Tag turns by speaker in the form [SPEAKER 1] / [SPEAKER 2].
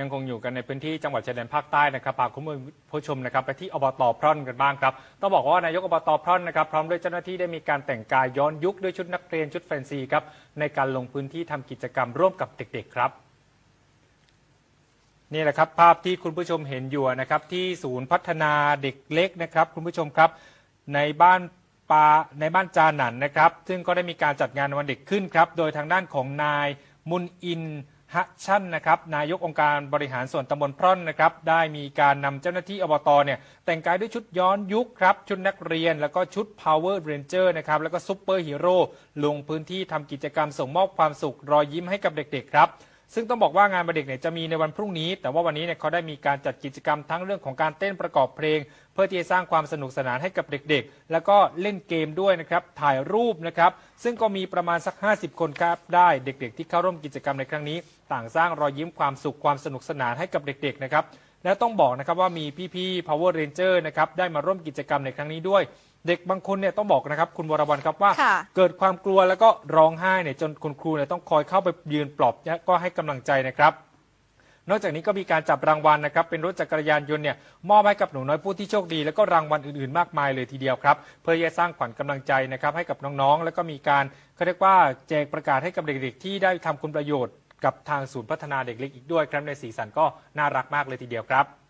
[SPEAKER 1] ยังคงอยู่กันในพื้นที่จังหวัดชายแดนภาคใต้นะครับพาคุณผู้ชมนะครับไปที่อบตพร่อนกันบ้างครับต้องบอกว่านายกอบตพร่อนนะครับพร้อมด้วยเจ้าหน้าที่ได้มีการแต่งกายย้อนยุคด้วยชุดนักเรียนชุดแฟนซีครับในการลงพื้นที่ทำกิจกรรมร่วมกับเด็กๆครับนี่แหละครับภาพที่คุณผู้ชมเห็นอยู่นะครับที่ศูนย์พัฒนาเด็กเล็กนะครับ คุณผู้ชมครับในบ้านปาในบ้านจาหนันนะครับ ซึ่งก็ได้มีการจัดงานวันเด็กขึ้นครับโดยทางด้านของนายมุนอิน ฮะชั่นนะครับนายกองค์การบริหารส่วนตำบลพร่อนนะครับได้มีการนำเจ้าหน้าที่อบตเนี่ยแต่งกายด้วยชุดย้อนยุคครับชุดนักเรียน แล้วก็ชุด Power Ranger นะครับแล้วก็ซุปเปอร์ฮีโร่ลงพื้นที่ทำกิจกรรมส่งมอบความสุขรอยยิ้มให้กับเด็กๆครับ ซึ่งต้องบอกว่างานบันเด็กเนี่ยจะมีในวันพรุ่งนี้ แต่ว่าวันนี้เนี่ยเขาได้มีการจัดกิจกรรมทั้งเรื่องของการเต้นประกอบเพลง เพื่อที่จะสร้างความสนุกสนานให้กับเด็กๆ แล้วก็เล่นเกมด้วยนะครับถ่ายรูปนะครับซึ่งก็มีประมาณสัก 50 คนครับได้เด็ก ๆ ที่เข้าร่วมกิจกรรมในครั้งนี้ ต่างสร้างรอยยิ้มความสุขความสนุกสนานให้กับเด็กๆนะครับ และต้องบอกนะครับว่ามีพี่ๆ Power Ranger นะครับได้มาร่วมกิจกรรมในครั้งนี้ด้วย เด็กบางคนเนี่ยต้องบอกนะครับคุณวรวรรณครับว่า
[SPEAKER 2] ค่ะ
[SPEAKER 1] เกิดความกลัวแล้วก็ร้องไห้เนี่ยจนคุณครูเนี่ยต้องคอยเข้าไปยืนปลอบและก็ให้กำลังใจนะครับ นอกจากนี้ก็มีการจับรางวัลนะครับ เป็นรถจักรยานยนต์เนี่ยมอบให้กับหนูน้อยผู้ที่โชคดี แล้วก็รางวัลอื่นๆ มากมายเลยทีเดียวครับ เพื่อจะสร้างขวัญกำลังใจนะครับให้กับน้องๆ แล้วก็มีการเขาเรียกว่าแจกประกาศให้กับเด็กๆ ที่ได้ทำคุณประโยชน์ กับทางศูนย์พัฒนาเด็กเล็กอีกด้วยครับในสีสันก็น่ารักมากเลยทีเดียวครับ